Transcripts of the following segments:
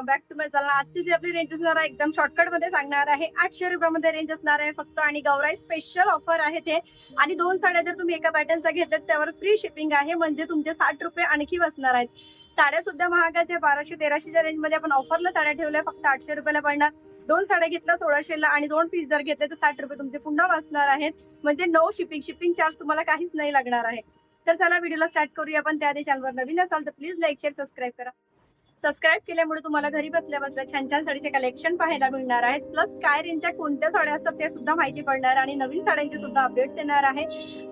Welcome back to माय चला आजची जी आपली रेंज असणार आहे एकदम शॉर्टकटमध्ये सांगणार आहे. आठशे रुपयामध्ये रेंज असणार आहे. फक्त आणि गौराई स्पेशल ऑफर आहे ते. आणि दोन साड्या जर तुम्ही एका पॅटर्नचा घेतल्यात त्यावर फ्री शिपिंग आहे. म्हणजे तुमचे साठ रुपये आणखी बसणार आहेत. साड्या सुद्धा महागाच्या बाराशे तेराशेच्या रेंजमध्ये आपण ऑफरला साड्या ठेवल्या. फक्त आठशे रुपयाला पडणार. दोन साड्या घेतल्या सोळाशेला आणि दोन पीस जर घेतले तर साठ रुपये तुमचे पुन्हा वाचणार आहेत. म्हणजे नो शिपिंग शिपिंग चार्ज तुम्हाला काहीच नाही लागणार आहे. तर चला व्हिडिओला स्टार्ट करूया आपण. त्या चॅनलवर नवीन असाल तर प्लीज लाईक शेअर सबस्क्राईब करा. सबस्क्राईब केल्यामुळे तुम्हाला घरी बसल्या बसल्या छान छान साडीचे कलेक्शन पाहायला मिळणार आहेत. प्लस काय रेंजच्या कोणत्या साड्या असतात ते सुद्धा माहिती पडणार आणि नवीन साड्यांचे सुद्धा अपडेट्स येणार आहे.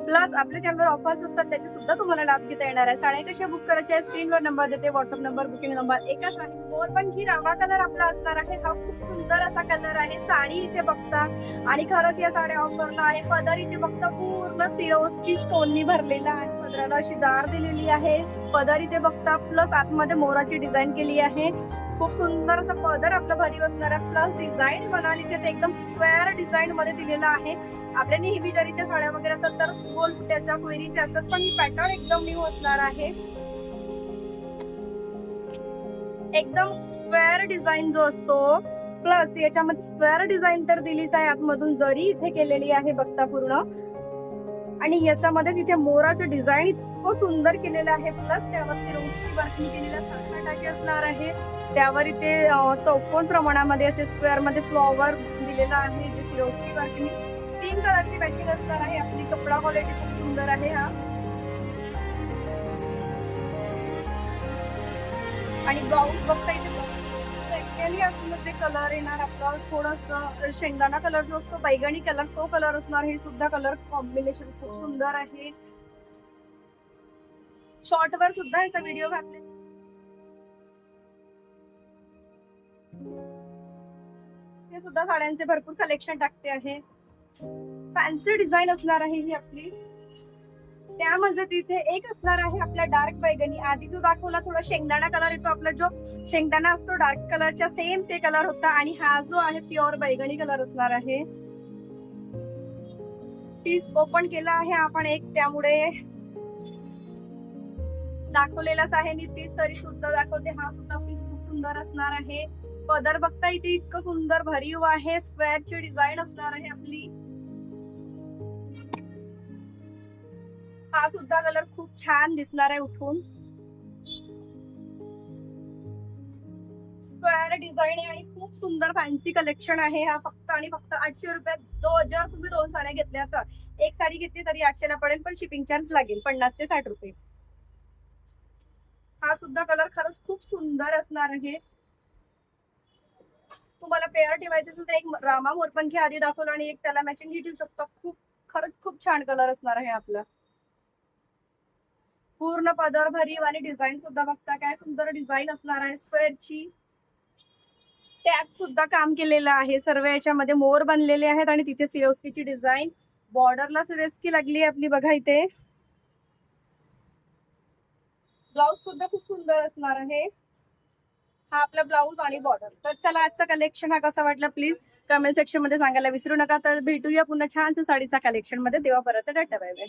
प्लस आपल्या चॅनलवर ऑफर्स असतात त्याचे सुद्धा तुम्हाला लाभ घेता येणार आहे. साड्या कशा बुक करायच्या स्क्रीनवर नंबर देते व्हॉट्सअप नंबर बुकिंग नंबर एकच आहे. मोरपंखी रावा कलर आपला असणार आहे. हा खूप सुंदर असा कलर आहे. साडी इथे बघता. आणि खरंच या साड्या ऑफरला आहे. पदर इथे बघता पूर्ण सिरोस्की स्टोननी भरलेला आहे. पदराला अशी दार दिलेली आहे. पदर इथे बघता प्लस आतमध्ये मोराची डिझाईन केली आहे. खूप सुंदर असं पदर आपलं भरी बसणार आहे. प्लस डिझाईन बनाल इथे ते एकदम स्क्वेअर डिझाईन मध्ये दिलेलं आहे. आपल्या नेहमी जरीच्या साड्या वगैरे असतात तर गोल त्याच्या कोयरीच्या असतात पण ही पॅटर्न एकदम न्यू असणार आहे. एकदम स्क्वेअर डिझाईन जो असतो प्लस याच्यामध्ये स्क्वेअर डिझाईन तर दिलीच आहे आतमधून जरी इथे केलेली आहे बघता पूर्ण. आणि याच्यामध्येच इथे मोराचं डिझाईन इतकं सुंदर केलेलं आहे. प्लस त्यावर रोजची वर्किंग केलेलं कर्नाटाची असणार आहे. त्यावर इथे चौकोन प्रमाणामध्ये असे स्क्वेअरमध्ये फ्लॉवर दिलेलं आहे. जे सिरोस्की वर्किंग तीन कलरची मॅचिंग असणार आहे. आपली कपडा क्वालिटी खूप सुंदर आहे हा. आणि ब्लाऊज बघता इथे आतमध्ये कलर येणार आपला थोडस शेंगदाणा कलर जो असतो बैगणी कलर तो कलर असणार हे सुद्धा कलर कॉम्बिनेशन खूप सुंदर आहे. शॉर्ट वर सुद्धा याचा व्हिडिओ घातले ते सुद्धा साड्यांचे भरपूर कलेक्शन टाकते आहे. फॅन्सी डिझाईन असणार आहे ही आपली. त्यामध्ये तिथे एक असणार आहे आपला डार्क बैगनी आधी जो दाखवला थोडा शेंगदाणा कलर येतो आपला जो शेंगदाणा असतो डार्क कलरच्या सेम ते कलर होता. आणि हा जो आहे प्युअर बैगणी कलर असणार आहे. पीस ओपन केला आहे आपण एक त्यामुळे दाखवलेलाच आहे. मी पीस तरी सुद्धा दाखवते. हा सुद्धा पीस खूप सुंदर असणार आहे. पदर बघता इथे इतकं सुंदर भरीव आहे. स्क्वेअरची डिझाईन असणार आहे आपली. हा सुद्धा कलर खूप छान दिसणार आहे उठून. स्क्वेअर डिझाईन आहे आणि खूप सुंदर फॅन्सी कलेक्शन आहे हा फक्त आणि फक्त आठशे रुपयात दो जर तुम्ही दोन साड्या घेतल्या तर. एक साडी घेतली तरी आठशेला पडेल पण शिपिंग चार्ज लागेल पन्नास ते साठ रुपये. हा सुद्धा कलर खरंच खूप सुंदर असणार आहे. तुम्हाला पेअर ठेवायचे असेल तर एक रामा मोरपंखी आधी दाखवलं आणि एक त्याला मॅचिंग घेऊ शकतो. खूप खरंच खूप छान कलर असणार आहे आपला. पूर्ण पदर भरीव आणि डिझाईन सुद्धा बघता काय सुंदर डिझाईन असणार आहे. स्क्वेअरची त्यात सुद्धा काम केलेलं आहे. सर्व याच्यामध्ये मोर बनलेले आहेत आणि तिथे सिरोस्कीची डिझाईन बॉर्डरला सिरोस्की लागली आहे आपली बघा इथे. ब्लाऊज सुद्धा खूप सुंदर असणार आहे. हा आपला ब्लाऊज आणि बॉर्डर तर चला आजचा कलेक्शन हा कसा वाटला प्लीज कमेंट सेक्शनमध्ये सांगायला विसरू नका. तर भेटूया पुन्हा छानसं साडीचा कलेक्शनमध्ये. तेव्हा परत टाटा बाय बाय